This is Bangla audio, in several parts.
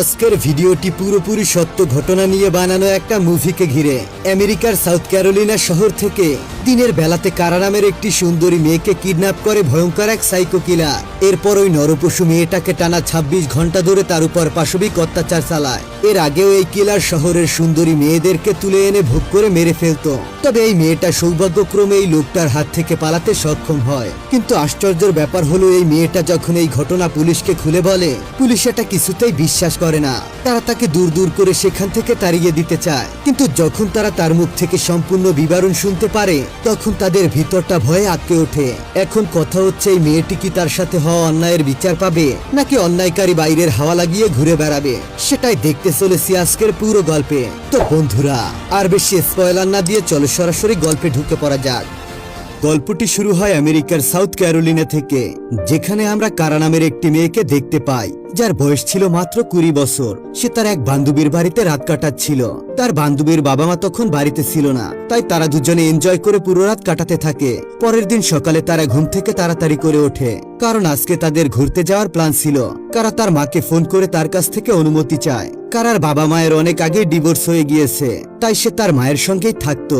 আজকের ভিডিওটি পুরোপুরি সত্য ঘটনা নিয়ে বানানো একটা মুভিকে ঘিরে। আমেরিকার সাউথ ক্যারোলিনা শহর থেকে দিনের বেলাতে কারা নামের একটি সুন্দরী মেয়েকে কিডন্যাপ করে ভয়ঙ্কর এক সাইকো কিলার। এরপর ওই নরপশু মেয়েটাকে টানা ২৬ ঘণ্টা ধরে তার উপর পাশবিক অত্যাচার চালায়। এর আগেও এই কিলার শহরের সুন্দরী মেয়েদেরকে তুলে এনে ভোগ করে মেরে ফেলতো। তবে এই মেয়েটা সৌভাগ্যক্রমে এই লোকটার হাত থেকে পালাতে সক্ষম হয়। কিন্তু আশ্চর্যের ব্যাপার হলো, এই মেয়েটা যখন এই ঘটনা পুলিশকে খুলে বলে, পুলিশ এটা কিছুতেই বিশ্বাস করে না। তারা তাকে দূর দূর করে সেখান থেকে তাড়িয়ে দিতে চায়। কিন্তু যখন তারা তার মুখ থেকে সম্পূর্ণ বিবরণ শুনতে পারে, তখন তাদের ভিতরটা ভয়ে আটকে ওঠে। এখন কথা হচ্ছে, এই মেয়েটি কি তার সাথে হওয়া অন্যায়ের বিচার পাবে, নাকি অন্যায়কারী বাইরের হাওয়া লাগিয়ে ঘুরে বেড়াবে? সেটাই দেখতে চলেছি আজকের পুরো গল্পে। তো বন্ধুরা, আর বেশি স্পয়লার না দিয়ে চলো সরাসরি গল্পে ঢুকে পড়া যাক। গল্পটি শুরু হয় আমেরিকার সাউথ ক্যারোলিনা থেকে, যেখানে আমরা কারা নামের একটি মেয়েকে দেখতে পাই। যার বয়স ছিল মাত্র কুড়ি বছর। সে তার এক বান্ধবীর বাড়িতে রাত কাটাচ্ছিল। তার বান্ধবীর বাবা মা তখন বাড়িতে ছিল না, তাই তারা দুজনে এনজয় করে পুরো রাত কাটাতে থাকে। পরের দিন সকালে তারা ঘুম থেকে তাড়াতাড়ি করে ওঠে, কারণ আজকে তাদের ঘুরতে যাওয়ার প্ল্যান ছিল। কারা তার মাকে ফোন করে তার কাছ থেকে অনুমতি চায়। কারার বাবা মায়ের অনেক আগে ডিভোর্স হয়ে গিয়েছে, তাই সে তার মায়ের সঙ্গেই থাকতো।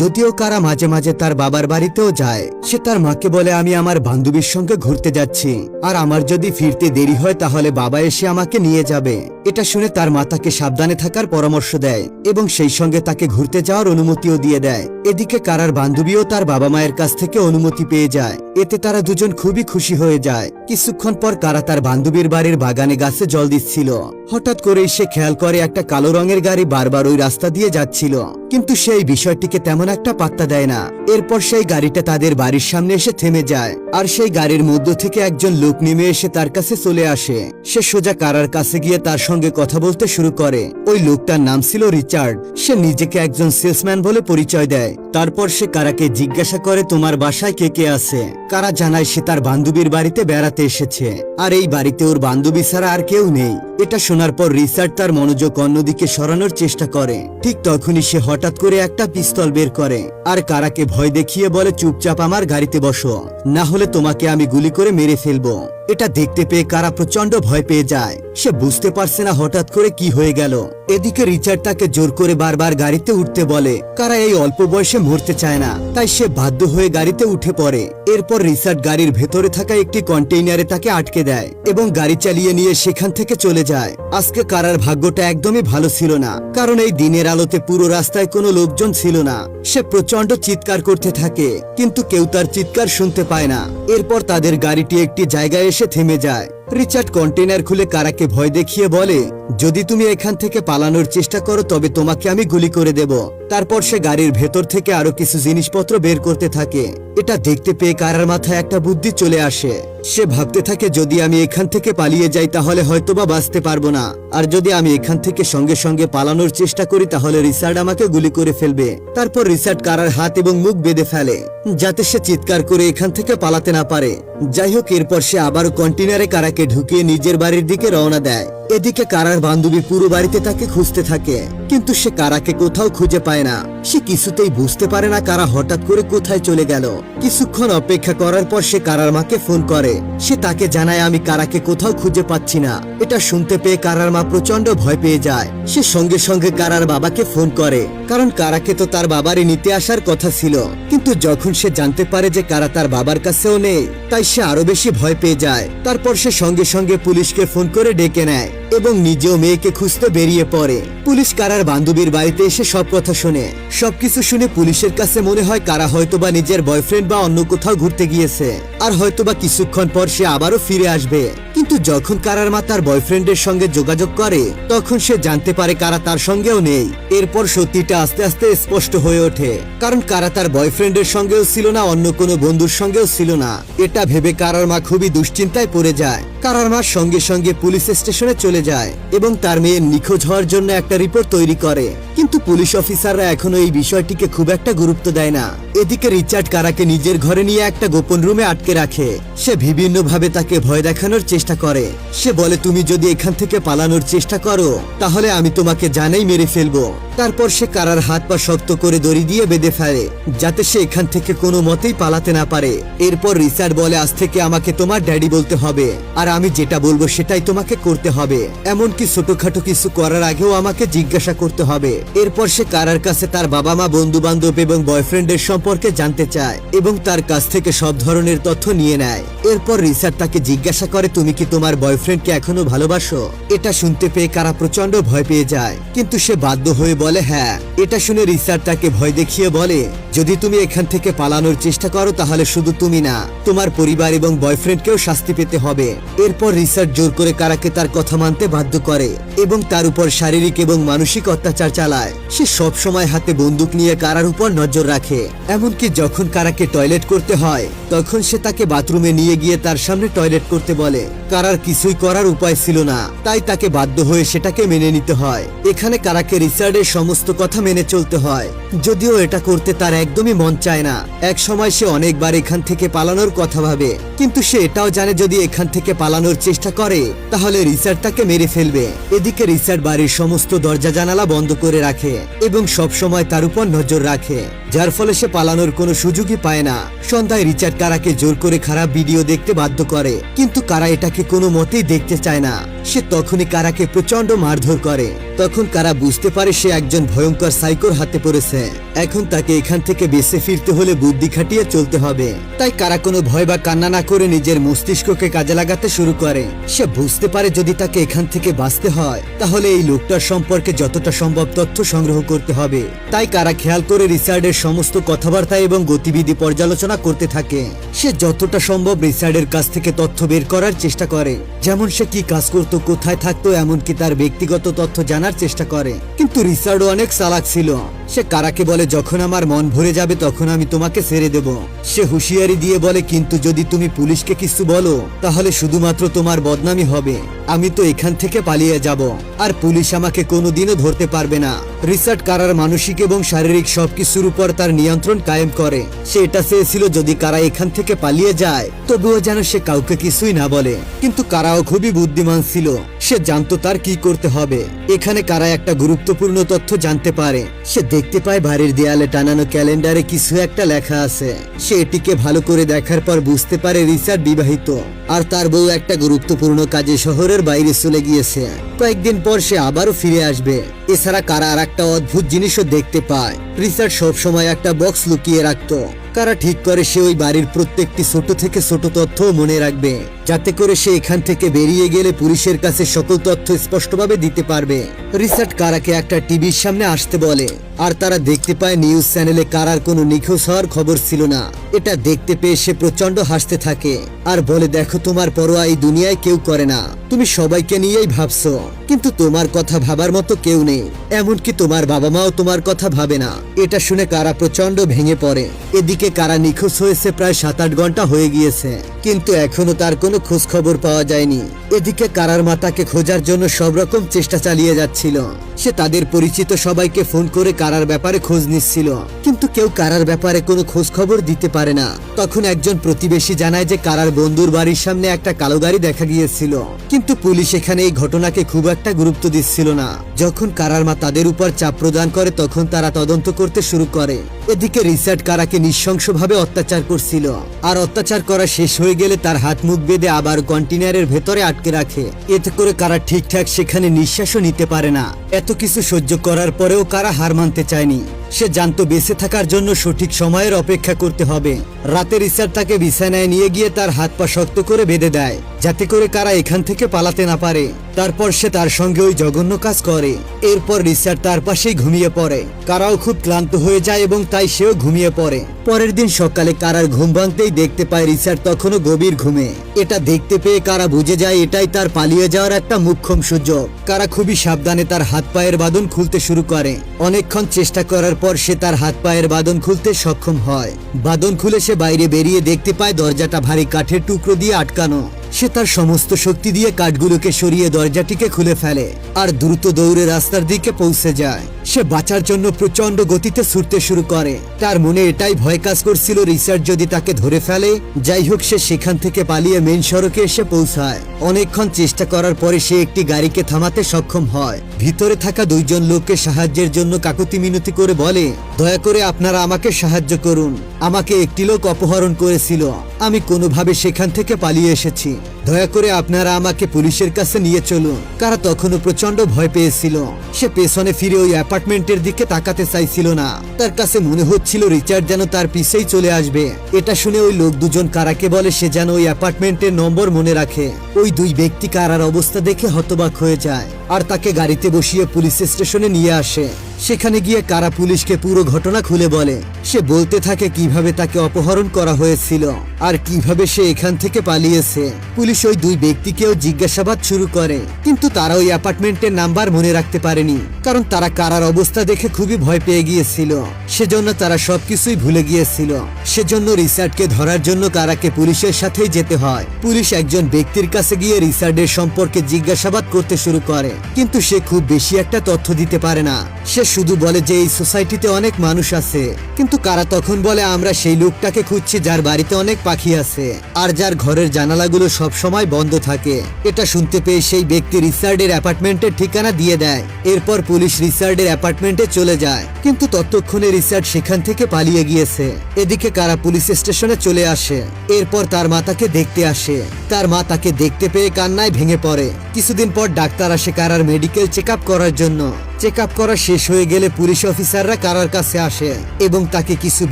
যদিও কারা মাঝে মাঝে তার বাবার বাড়িতেও যায়, সে তার মাকে বলে, আমি আমার বান্ধবীর সঙ্গে ঘুরতে যাচ্ছি। আর আমার যদি ফিরতে দেরি হয় তাহলে বাবা এসে আমাকে নিয়ে যাবে। এটা শুনে তার মা তাকে সাবধানে থাকার পরামর্শ দেয় এবং সেই সঙ্গে তাকে ঘুরতে যাওয়ার অনুমতিও দিয়ে দেয়। এদিকে কারার বান্ধবীও তার বাবা মায়ের কাছ থেকে অনুমতি পেয়ে যায়। এতে তারা দুজন খুবই খুশি হয়ে যায়। কিছুক্ষণ পর কারা তার বান্ধবীর বাড়ির বাগানে গাছে জল দিচ্ছিল। হঠাৎ করেই সে খেয়াল করে একটা কালো রঙের গাড়ি বারবার ওই রাস্তা দিয়ে যাচ্ছিল। কিন্তু সেই বিষয়টিকে তেমন একটা পাত্তা দেয় না। এরপর সেই গাড়িটা তাদের বাড়ির সামনে এসে থেমে যায়। আর সেই গাড়ির মধ্য থেকে একজন লোক নেমে এসে তার কাছে চলে আসে। সে সোজা কারার কাছে গিয়ে তার সঙ্গে কথা বলতে শুরু করে। ওই লোকটার নাম ছিল রিচার্ড। সে নিজেকে একজন সেলসম্যান বলে পরিচয় দেয়। তারপর সে কারাকে জিজ্ঞাসা করে, তোমার বাসায় কে কে আছে? কারা জানায়, সে তার বান্ধবীর বাড়িতে বেড়াতে এসেছে। আর এই বাড়িতে ওর বান্ধবী ছাড়া আর কেউ নেই। এটা শোনার পর রিচার্ড তার মনোযোগ অন্যদিকে সরানোর চেষ্টা করে। ঠিক তখনই সে হঠাৎ করে একটা পিস্তল বের করে আর কারাকে ভয় দেখিয়ে বলে, চুপচাপ আমার গাড়িতে বসো। না হলে তোমাকে আমি গুলি করে মেরে ফেলব। এটা দেখতে পেয়ে কারা প্রচণ্ড ভয় পেয়ে যায়। সে বুঝতে পারছে না হঠাৎ করে কি হয়ে গেল। এদিকে রিচার্ড তাকে জোর করে বারবার গাড়িতে উঠতে বলে। কারা এই অল্প বয়সে মরতে চায় না? তাই সে বাধ্য হয়ে গাড়িতে উঠে পড়ে। এরপর রিচার্ড গাড়ির ভেতরে থাকা একটি কন্টেইনারে তাকে আটকে দেয় এবং গাড়ি চালিয়ে নিয়ে সেখান থেকে চলে যায়। আজকে কারার ভাগ্যটা একদমই ভালো ছিল না, কারণ এই দিনের আলোতে পুরো রাস্তায় কোনো লোকজন ছিল না। সে প্রচণ্ড চিৎকার করতে থাকে, কিন্তু কেউ তার চিৎকার শুনতে পায় না। এরপর তাদের গাড়িটি একটি জায়গায় এসে থেমে যায়। রিচার্ড কন্টেনার খুলে কারাকে ভয় দেখিয়ে বলে যদি তুমি এখান থেকে পালানোর চেষ্টা করো, তবে তোমাকে আমি গুলি করে দেব। তারপর সে গাড়ির ভেতর থেকে আরও কিছু জিনিসপত্র বের করতে থাকে। এটা দেখতে পেয়ে কারার মাথায় একটা বুদ্ধি চলে আসে। সে ভাবতে থাকে, যদি আমি এখান থেকে পালিয়ে যাই, তাহলে হয়তোবা বাঁচতে পারব না। আর যদি আমি এখান থেকে সঙ্গে সঙ্গে পালানোর চেষ্টা করি, তাহলে রিসার্ড আমাকে গুলি করে ফেলবে। তারপর রিসার্ড কারার হাত এবং মুখ বেঁধে ফেলে, যাতে সে চিৎকার করে এখান থেকে পালাতে না পারে। যাই হোক, এরপর সে আবারও কন্টেনারে কারাকে ঢুকিয়ে নিজের বাড়ির দিকে রওনা দেয়। এদিকে কারার বান্ধবী পুরো বাড়িতে তাকে খুঁজতে থাকে। কিন্তু সে কারাকে কোথাও খুঁজে পায় না। সে কিছুতেই বুঝতে পারে না কারা হঠাৎ করে কোথায় চলে গেল। কিছুক্ষণ অপেক্ষা করার পর সে কারার মাকে ফোন করে। সে তাকে জানায়, আমি কারাকে কোথাও খুঁজে পাচ্ছি না। এটা শুনতে পেয়ে কারার মা প্রচণ্ড ভয় পেয়ে যায়। সে সঙ্গে সঙ্গে কারার বাবাকে ফোন করে। কারণ কারাকে তো তার বাবারই নিতে আসার কথা ছিল। কিন্তু যখন সে জানতে পারে যে কারা তার বাবার কাছেও নেই, তাই সে আরও বেশি ভয় পেয়ে যায়। তারপর সে সঙ্গে সঙ্গে পুলিশকে ফোন করে ডেকে নেয় এবং নিজেও মেয়েকে খুঁজতে বেরিয়ে পড়ে। পুলিশ কারার বান্ধবীর বাড়িতে এসে সব কথা শুনে, সবকিছু শুনে পুলিশের কাছে মনে হয় কারা হয়তো বা নিজের বয়ফ্রেন্ড বা অন্য কোথাও ঘুরতে গিয়েছে। আর হয়তোবা কিছুক্ষণ পর সে আবারও ফিরে আসবে। কিন্তু যখন কারার মা তার বয়ফ্রেন্ডের সঙ্গে যোগাযোগ করে, তখন সে জানতে পারে কারা তার সঙ্গেও নেই। এরপর সত্যিটা আস্তে আস্তে স্পষ্ট হয়ে ওঠে। কারণ কারা তার বয়ফ্রেন্ডের সঙ্গেও ছিল না, অন্য কোনো বন্ধুর সঙ্গেও ছিল না। এটা ভেবে কারার মা খুবই দুশ্চিন্তায় পড়ে যায়। কারার মা সঙ্গে সঙ্গে পুলিশ স্টেশনে চলে যায় এবং তার মেয়ের নিখোঁজ হওয়ার জন্য একটা রিপোর্ট তৈরি করে। কিন্তু পুলিশ অফিসাররা এখনও এই বিষয়টিকে খুব একটা গুরুত্ব দেয় না। এদিকে রিচার্ড কারাকে নিজের ঘরে নিয়ে একটা গোপন রুমে আটকে রাখে। সে বিভিন্ন ভাবে তাকে ভয় দেখানোর চেষ্টা করে। সে বলে, তুমি যদি এখান থেকে পালানোর চেষ্টা করো, তাহলে আমি তোমাকে জানাই মেরে ফেলব। তারপর সে কারার হাত পা শক্ত করে দড়ি দিয়ে বেঁধে ফেলে, যাতে সে এখান থেকে কোনো মতেই পালাতে না পারে। এরপর রিচার্ড বলে, আজ থেকে আমাকে তোমার ড্যাডি বলতে হবে, আর আমি যেটা বলব সেটাই তোমাকে করতে হবে। এমনকি ছোটখাটো কিছু করার আগেও আমাকে জিজ্ঞাসা করতে হবে। এরপর সে কারার কাছে তার বাবা মা বন্ধু বান্ধব এবং বয়ফ্রেন্ডের সম্পর্কে জানতে চায় এবং তার কাছ থেকে সব ধরনের তথ্য নিয়ে নেয়। এরপর রিচার্ড তাকে জিজ্ঞাসা করে, তুমি কি তোমার বয়ফ্রেন্ডকে এখনও ভালোবাসো? এটা শুনতে পেয়ে কারা প্রচণ্ড ভয় পেয়ে যায়, কিন্তু সে বাধ্য হয়ে বলে হ্যাঁ এটা শুনে রিচার্ড তাকে ভয় দেখিয়ে বলে, যদি তুমি এখান থেকে পালানোর চেষ্টা করো, তাহলে শুধু তুমি না, তোমার পরিবার এবং বয়ফ্রেন্ডকেও শাস্তি পেতে হবে। এরপর রিচার্ড জোর করে কারাকে তার কথা মানতে বাধ্য করে এবং তার উপর শারীরিক এবং মানসিক অত্যাচার চালায়। সে সব সময় হাতে বন্দুক নিয়ে কারার উপর নজর রাখে। এমনকি যখন কারাকে টয়লেট করতে হয়, তখন সে তাকে বাথরুমে নিয়ে গিয়ে তার সামনে টয়লেট করতে বলে। কারার কিছুই করার উপায় ছিল না, তাই তাকে বাধ্য হয়ে সেটাকে মেনে নিতে হয়। এখানে কারাকে রিচার্ডের সমস্ত কথা মেনে চলতে হয়। যদিও এটা করতে তার একদমই মন চায় না। এক সময় সে অনেকবার এখান থেকে পালানোর কথা ভাবে। কিন্তু সে এটাও জানে যদি এখান থেকে পালানোর চেষ্টা করে, তাহলে রিচার্ড তাকে মেরে ফেলবে। এদিকে রিচার্ড বাড়ির সমস্ত দরজা জানালা বন্ধ করে রাখে এবং সব সময় তার উপর নজর রাখে, যার ফলে সে পালানোর কোনো সুযোগই পায় না। সন্ধ্যায় রিচার্ড কারাকে জোর করে খারাপ ভিডিও দেখতে বাধ্য করে, কিন্তু কারা এটাকে কোনো মতেই দেখতে চায় না। সে তখনই কারাকে প্রচণ্ড মারধর করে। তখন কারা বুঝতে পারে সে একজন ভয়ঙ্কর সাইকোর হাতে পড়েছে। এখন তাকে এখান থেকে বেঁচে ফিরতে হলে বুদ্ধি খাটিয়ে চলতে হবে। তাই কারা কোনো ভয় বা কান্না না করে নিজের মস্তিষ্ককে কাজে লাগাতে শুরু করে। সে বুঝতে পারে যদি তাকে এখান থেকে বাঁচতে হয়, তাহলে এই লোকটার সম্পর্কে যতটা সম্ভব তথ্য সংগ্রহ করতে হবে। তাই কারা খেয়াল করে রিচার্ডের সমস্ত কথাবার্তা এবং গতিবিধি পর্যালোচনা করতে থাকে। সে যতটা সম্ভব রিচার্ডের কাছ থেকে তথ্য বের করার চেষ্টা করে। যেমন সে কি কাজ করত কোথায় থাকতো এমনকি তার ব্যক্তিগত তথ্য জানার চেষ্টা করে। কিন্তু রিচার্ডও অনেক চালাক ছিল। সে কারাকে বলে, যখন আমার মন ভরে যাবে, তখন আমি তোমাকে ছেড়ে দেব। সে হুঁশিয়ারি দিয়ে বলে, কিন্তু যদি তুমি পুলিশকে কিছু বলো, তাহলে শুধুমাত্র তোমার বদনামি হবে। আমি তো এখান থেকে পালিয়ে যাব, আর পুলিশ আমাকে কোনোদিনও ধরতে পারবে না। রিসার্ট কারার মানসিক এবং শারীরিক সবকিছুর উপর তার নিয়ন্ত্রণ কায়েম করে। সে এটা চেয়েছিল, যদি কারা এখান থেকে পালিয়ে যায়, তবুও যেন সে কাউকে কিছুই না বলে। কিন্তু কারাও খুবই বুদ্ধিমান ছিল। সে জানতো তার কি করতে হবে। এখানে কারা একটা গুরুত্বপূর্ণ তথ্য জানতে পারে। সে দেখতে পায় বাড়ির দেয়ালে টানানো ক্যালেন্ডারে কিছু একটা লেখা আছে। সে এটিকে ভালো করে দেখার পর বুঝতে পারে রিচার্ড বিবাহিত। আর তার বউ একটা গুরুত্বপূর্ণ কাজে শহরের বাইরে চলে গিয়েছে। কয়েকদিন পর সে আবারও ফিরে আসবে। এছাড়া কারা আর একটা অদ্ভুত জিনিসও দেখতে পায়। রিচার্ড সবসময় একটা বক্স লুকিয়ে রাখতো। কারা ঠিক করে সে ওই বাড়ির প্রত্যেকটি ছোট থেকে ছোট তথ্য মনে রাখবে। যাতে করে সে এখান থেকে বেরিয়ে গেলে পুলিশের কাছে সকল তথ্য স্পষ্টভাবে দিতে পারবে। রিসার্ট কারাকে একটা টিভির সামনে আসতে বলে। আর তারা দেখতে পায় নিউজ চ্যানেলে কারার কোনো নিখোঁজ হওয়ার খবর ছিল না। এটা দেখতে পেয়ে সে প্রচণ্ড হাসতে থাকে আর বলে, দেখো, তোমার পরোয়া এই দুনিয়ায় কেউ করে না। তুমি সবাইকে নিয়েই ভাবছ। কিন্তু তোমার কথা ভাবার মতো কেউ নেই। এমনকি তোমার বাবা মাও তোমার কথা ভাবে না। এটা শুনে কারা প্রচণ্ড ভেঙে পড়ে। এদিকে কারা নিখোঁজ হয়েছে প্রায় সাত আট ঘণ্টা হয়ে গিয়েছে। কিন্তু এখনও তার কোনো খোঁজ খবর পাওয়া যায়নি। এদিকে কারার মাতাকে খোঁজার জন্য সব রকম চেষ্টা চালিয়ে যাচ্ছিল। সে তাদের পরিচিত সবাইকে ফোন করে কারার ব্যাপারে খোঁজ নিচ্ছিল। কিন্তু কেউ কারার ব্যাপারে কোনো খোঁজ খবর দিতে পারে না। তখন একজন প্রতিবেশী জানায় যে কারার বন্ধুর বাড়ির সামনে একটা কালো গাড়ি দেখা গিয়েছিল। কিন্তু পুলিশ এখানে এই ঘটনাকে খুব একটা গুরুত্ব দিচ্ছিল না। যখন কারার মা তাদের উপর চাপ প্রদান করে, তখন তারা তদন্ত করতে শুরু করে। এদিকে রিসার্ট কারাকে নৃশংসভাবে অত্যাচার করছিল। আর অত্যাচার করা শেষ হয়ে গেলে তার হাত মুখ বেঁধে আবার কন্টেনারের ভেতরে আটকে রাখে। এতে করে কারা ঠিকঠাক সেখানে নিঃশ্বাসও নিতে পারে না। এত কিছু সহ্য করার পরেও কারা হার মানতে চায়নি। সে জানতো বেঁচে থাকার জন্য সঠিক সময়ের অপেক্ষা করতে হবে। রাতে রিসার্ট তাকে বিছানায় নিয়ে গিয়ে তার হাত পা শক্ত করে বেঁধে দেয়, যাতে করে কারা এখান থেকে পালাতে না পারে। তারপর সে তার সঙ্গে ওই জঘন্য কাজ করে। এরপর রিসার্ট তার পাশেই ঘুমিয়ে পড়ে। কারাও খুব ক্লান্ত হয়ে যায় এবং তাই সেও ঘুমিয়ে পড়ে। পরের দিন সকালে কারার ঘুম ভাঙতেই দেখতে পায় রিসার্ট তখনও গভীর ঘুমে। এটা দেখতে পেয়ে কারা বুঝে যায় এটাই তার পালিয়ে যাওয়ার একটা মুখ্যম সুযোগ। কারা খুবই সাবধানে তার হাত পায়ের বাঁধন খুলতে শুরু করে। অনেকক্ষণ চেষ্টা করার পর সে তার হাত পায়ের বাদন খুলতে সক্ষম হয়। বাদন খুলে সে বাইরে বেরিয়ে দেখতে পায় দরজাটা ভারী কাঠের টুকরো দিয়ে আটকানো। সে তার সমস্ত শক্তি দিয়ে কাঠগুলোকে সরিয়ে দরজাটিকে খুলে ফেলে আর দ্রুত দৌড়ে রাস্তার দিকে পৌঁছে যায়। সে বাঁচার জন্য প্রচণ্ড গতিতে ছুটতে শুরু করে। তার মনে এটাই ভয় কাজ করছিল রিসার্চ যদি তাকে ধরে ফেলে। যাই হোক, সে সেখান থেকে পালিয়ে মেন সড়কে এসে পৌঁছায়। অনেকক্ষণ চেষ্টা করার পরে সে একটি গাড়িকে থামাতে সক্ষম হয়। ভিতরে থাকা দুইজন লোককে সাহায্যের জন্য কাকুতি মিনতি করে বলে, দয়া করে আপনারা আমাকে সাহায্য করুন। আমাকে একটি লোক অপহরণ করেছিল। আমি কোনোভাবে সেখান থেকে পালিয়ে এসেছি। দয়া করে আপনারা আমাকে পুলিশের কাছে নিয়ে চলুন। কারা তখনও প্রচণ্ড ভয় পেয়েছিল। সে পেছনে ফিরে ওই অ্যাপার্টমেন্টের দিকে তাকাতে চাইছিল না। তার কাছে মনে হচ্ছিল রিচার্ড যেন তার পিছেই চলে আসবে। এটা শুনে ওই লোক দুজন কারাকে বলে, সে যেন ওই অ্যাপার্টমেন্টের নম্বর মনে রাখে। ওই দুই ব্যক্তি কারার অবস্থা দেখে হতবাক হয়ে যায়। আর তাকে গাড়িতে বসিয়ে পুলিশ স্টেশনে নিয়ে আসে। সেখানে গিয়ে কারা পুলিশকে পুরো ঘটনা খুলে বলে, সে বলতে থাকে কীভাবে তাকে অপহরণ করা হয়েছিল আর কীভাবে সে এখান থেকে পালিয়েছে। পুলিশ ওই দুই ব্যক্তিকেও জিজ্ঞাসাবাদ শুরু করে, কিন্তু তারা ওই অ্যাপার্টমেন্টের নাম্বার মনে রাখতে পারেনি, কারণ তারা কারার অবস্থা দেখে খুবই ভয় পেয়ে গিয়েছিল। সেজন্য তারা সবকিছুই ভুলে গিয়েছিল। সেজন্য রিসার্টকে ধরার জন্য কারাকে পুলিশের সাথেই যেতে হয়। পুলিশ একজন ব্যক্তির কাছে গিয়ে রিসার্টের সম্পর্কে জিজ্ঞাসাবাদ করতে শুরু করে। কিন্তু সে খুব বেশি একটা তথ্য দিতে পারে না। সে শুধু বলে যে এই সোসাইটিতে অনেক মানুষ আছে। কিন্তু কারা তখন বলে, আমরা সেই লোকটাকে খুঁজছি যার বাড়িতে অনেক পাখি আছে আর যার ঘরের জানালাগুলো সব সময় বন্ধ থাকে। এটা শুনতে পেয়ে সেই ব্যক্তি রিসার্ডের অ্যাপার্টমেন্টের ঠিকানা দিয়ে দেয়। এরপর পুলিশ রিসার্ডের অ্যাপার্টমেন্টে চলে যায়। কিন্তু ততক্ষণে রিসার্ড সেখান থেকে পালিয়ে গিয়েছে। এদিকে কারা পুলিশ স্টেশনে চলে আসে। এরপর তার মাতাকে দেখতে আসে। তার মা তাকে দেখতে পেয়ে কান্নায় ভেঙে পড়ে। কিছুদিন পর ডাক্তার আসে কারার মেডিকেল চেক করার জন্য। চেক আপ করা শেষ হয়ে গেলে পুলিশ অফিসাররা কারার কাছে আসে এবং তাকে কিছু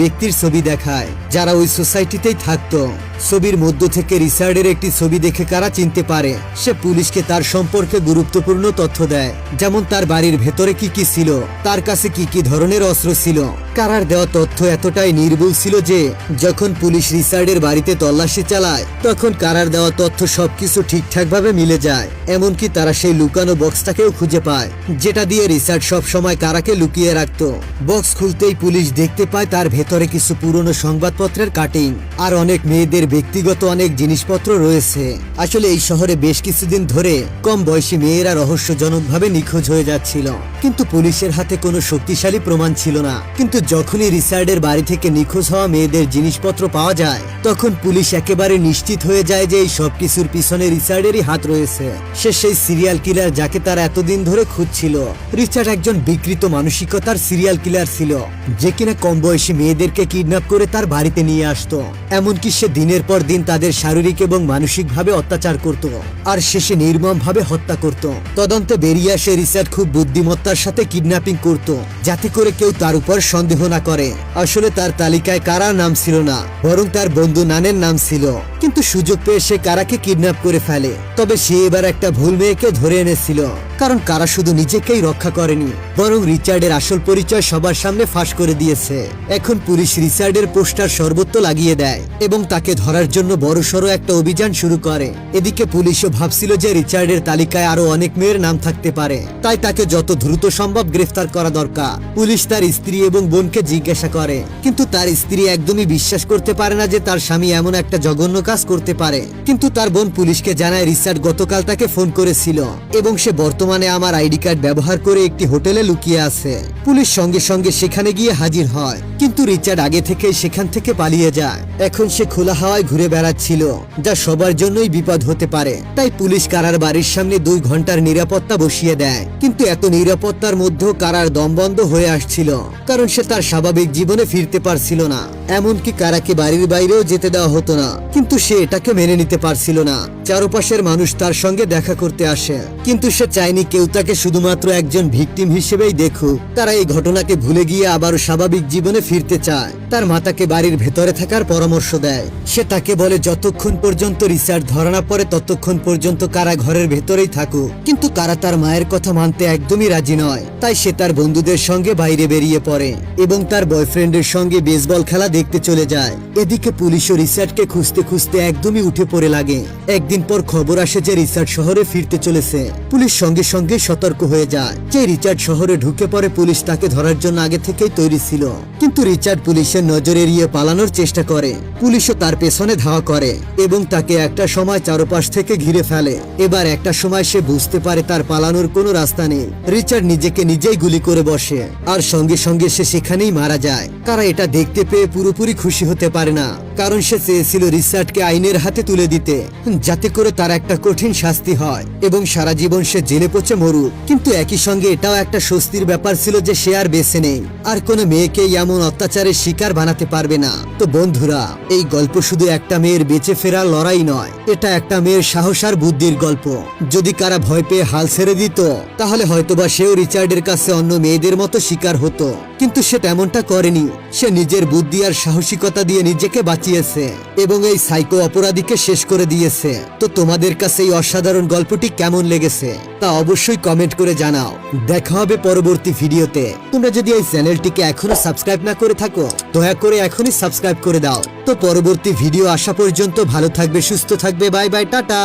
ব্যক্তির ছবি দেখায়, যারা ওই সোসাইটিতেই থাকতো। ছবির মধ্য থেকে রিসার্ডের একটি ছবি দেখে কারা চিনতে পারে, সে পুলিশকে তার সম্পর্কে গুরুত্বপূর্ণ তথ্য দেয়, যেমন তার বাড়ির ভেতরে কি কি ছিল, তার কাছে কি কি ধরনের অস্ত্র ছিল। কারার দেওয়া তথ্য এতটাই নির্ভুল ছিল যে, যখন পুলিশ রিসার্ডের বাড়িতে তল্লাশি চালায়, তখন কারার দেওয়া তথ্য সবকিছু ঠিকঠাকভাবে মিলে যায়, এমনকি তারা সেই লুকানো বক্সটাকেও খুঁজে পায়, যেটা দিয়ে রিসার্চ সব সময় কারাকে লুকিয়ে রাখত। বক্স খুলতেই পুলিশ দেখতে পায় তার ভেতরে কিছু পুরনো সংবাদপত্রের কাটিং। আর অনেক মেয়েদের ব্যক্তিগত অনেক জিনিসপত্র রয়েছে। আসলে এই শহরে বেশ কিছুদিন ধরে কম বয়সী মেয়েরা রহস্যজনকভাবে নিখোঁজ হয়ে যাচ্ছিল। কিন্তু পুলিশের হাতে কোনো শক্তিশালী প্রমাণ ছিল না। কিন্তু যখনই রিসার্ডের বাড়ি থেকে নিখোঁজ হওয়া মেয়েদের জিনিসপত্র পাওয়া যায়, তখন পুলিশ একেবারে নিশ্চিত হয়ে যায় যে এই সবকিছুর পিছনে রিসার্ডেরই হাত রয়েছে। সে সেই সিরিয়াল কিলার যাকে তারা এতদিন ধরে খুঁজছিল। রিচার্ড একজন বিকৃত মানসিকতার সিরিয়াল কিলার ছিল, যে কিনা কম বয়সী মেয়েদেরকে কিডন্যাপ করে তার বাড়িতে নিয়ে আসতো। এমনকি সে দিনের পর দিন তাদের শারীরিক এবং মানসিকভাবে অত্যাচার করত, আর শেষে নির্মমভাবে হত্যা করত। তদন্তে বেরিয়ে আসে রিচার্ড খুব বুদ্ধিমত্তার সাথে কিডন্যাপিং করত, যাতে করে কেউ তার উপর সন্দেহ না করে। আসলে তার তালিকায় কারা নাম ছিল না, বরং তার বন্ধু নানের নাম ছিল। কিন্তু সুযোগ পেয়ে সে কারাকে কিডন্যাপ করে ফেলে। তবে সে এবার একটা ভুল মেয়েকে ধরে এনেছিল। কারণ কারা শুধু নিজেকেই রক্ষা করেনি, বরং রিচার্ডের আসল পরিচয় সবার সামনে ফাঁস করে দিয়েছে। এখন পুলিশ রিচার্ডের পোস্টার সর্বত্র লাগিয়ে দেয় এবং তাকে ধরার জন্য বড়সড় একটা অভিযান শুরু করে। এদিকে পুলিশও ভাবছিল যে রিচার্ডের তালিকায় আরও অনেক মেয়ের নাম থাকতে পারে। তাই তাকে যত দ্রুত সম্ভব গ্রেফতার করা দরকার। পুলিশ তার স্ত্রী এবং বোনকে জিজ্ঞাসা করে, কিন্তু তার স্ত্রী একদমই বিশ্বাস করতে পারে না যে তার স্বামী এমন একটা জঘন্য কাজ করতে পারে। কিন্তু তার বোন পুলিশকে জানায়, রিচার্ড গতকাল তাকে ফোন করেছিল এবং সে বর্তমানে আমার আইডি কার্ড ব্যবহার করে একটি হোটেলে লুকিয়ে আছে। পুলিশ সঙ্গে সঙ্গে সেখানে গিয়ে হাজির হয়, কিন্তু রিচার্ড আগে থেকে সেখান থেকে পালিয়ে যায়। এখন সে খোলা হাওয়ায় ঘুরে বেড়াচ্ছিল, যা সবার জন্যই বিপদ হতে পারে। তাই পুলিশ কারার বাড়ির সামনে দুই ঘণ্টার নিরাপত্তা বসিয়ে দেয়, কিন্তু এত নিরাপত্তার মধ্যেও কারার দম বন্ধ হয়ে আসছিল, কারণ সে তার স্বাভাবিক জীবনে ফিরতে পারছিল না। এমনকি কারাকে বাড়ির বাইরেও যেতে দেওয়া হতো না, কিন্তু সে এটাকে মেনে নিতে পারছিল না। চারপাশের মানুষ তার সঙ্গে দেখা করতে আসে। কিন্তু সে চায়নি কেউ তাকে শুধুমাত্র একজন ভিকটিম হিসেবেই দেখুক। তারা এই ঘটনাকে ভুলে গিয়ে আবারও স্বাভাবিক জীবনে ফিরতে চায়। তার মাতাকে বাড়ির ভেতরে থাকার পরামর্শ দেয়। সে তাকে বলে, যতক্ষণ পর্যন্ত রিসার্চ ধরা না পড়ে, ততক্ষণ পর্যন্ত কারা ঘরের ভেতরেই থাকুক। কিন্তু কারা তার মায়ের কথা মানতে একদমই রাজি নয়। তাই সে তার বন্ধুদের সঙ্গে বাইরে বেরিয়ে পড়ে এবং তার বয়ফ্রেন্ডের সঙ্গে বেসবল খেলা দেখতে চলে যায়। এদিকে পুলিশ ও রিসার্চকে খুঁজতে খুঁজতে একদমই উঠে পড়ে লাগে। একদিন পর খবর আসে যে রিচার্ড শহরে ফিরতে চলেছে। পুলিশ সঙ্গে সঙ্গে সতর্ক হয়ে যায়। যে রিচার্ড শহরে ঢুকে পড়ে পুলিশ তাকে ধরার জন্য আগে থেকেই তৈরি ছিল। কিন্তু রিচার্ড পুলিশের নজর এড়িয়ে পালানোর চেষ্টা করে। পুলিশও তার পেছনে ধাওয়া করে এবং তাকে একটা সময় চারপাশ থেকে ঘিরে ফেলে। এবার একটা সময় সে বুঝতে পারে তার পালানোর কোনো রাস্তা নেই। রিচার্ড নিজেকে নিজেই গুলি করে বসে আর সঙ্গে সঙ্গে সে সেখানেই মারা যায়। তারা এটা দেখতে পেয়ে পুরোপুরি খুশি হতে পারে না, কারণ সে চেয়েছিল রিচার্ডকে আইনের হাতে তুলে দিতে, যাতে করে তার একটা কঠিন শাস্তি হয় এবং সারা জীবন সে জেলে পচে মরুক। কিন্তু একই সঙ্গে এটাও একটা স্বস্তির ব্যাপার ছিল যে সে আর বেছে নেই। আর কোনো মেয়েকে এমন অত্যাচারের শিকার বানাতে পারবে না। তো বন্ধুরা, এই গল্প শুধু একটা মেয়ের বেঁচে ফেরার লড়াই নয়, এটা একটা মেয়ের সাহস আর বুদ্ধির গল্প। যদি কারা ভয় পেয়ে হাল ছেড়ে দিত, তাহলে হয়তোবা সেও রিচার্ডের কাছে অন্য মেয়েদের মতো শিকার হতো। কিন্তু সে তেমনটা করেনি। সে নিজের বুদ্ধি আর সাহসিকতা দিয়ে নিজেকে বাঁচিয়েছে এবং এই সাইকো অপরাধীকে শেষ করে দিয়েছে। তো তোমাদের কাছে এই অসাধারণ গল্পটি কেমন লেগেছে? তা অবশ্যই কমেন্ট করে জানাও। দেখা হবে পরবর্তী ভিডিওতে। তোমরা যদি এই চ্যানেলটিকে এখনও সাবস্ক্রাইব না করে থাকো, দয়া করে এখনই সাবস্ক্রাইব করে দাও। তো পরবর্তী ভিডিও আসা পর্যন্ত ভালো থাকবে, সুস্থ থাকবে বাই বাই টাটা।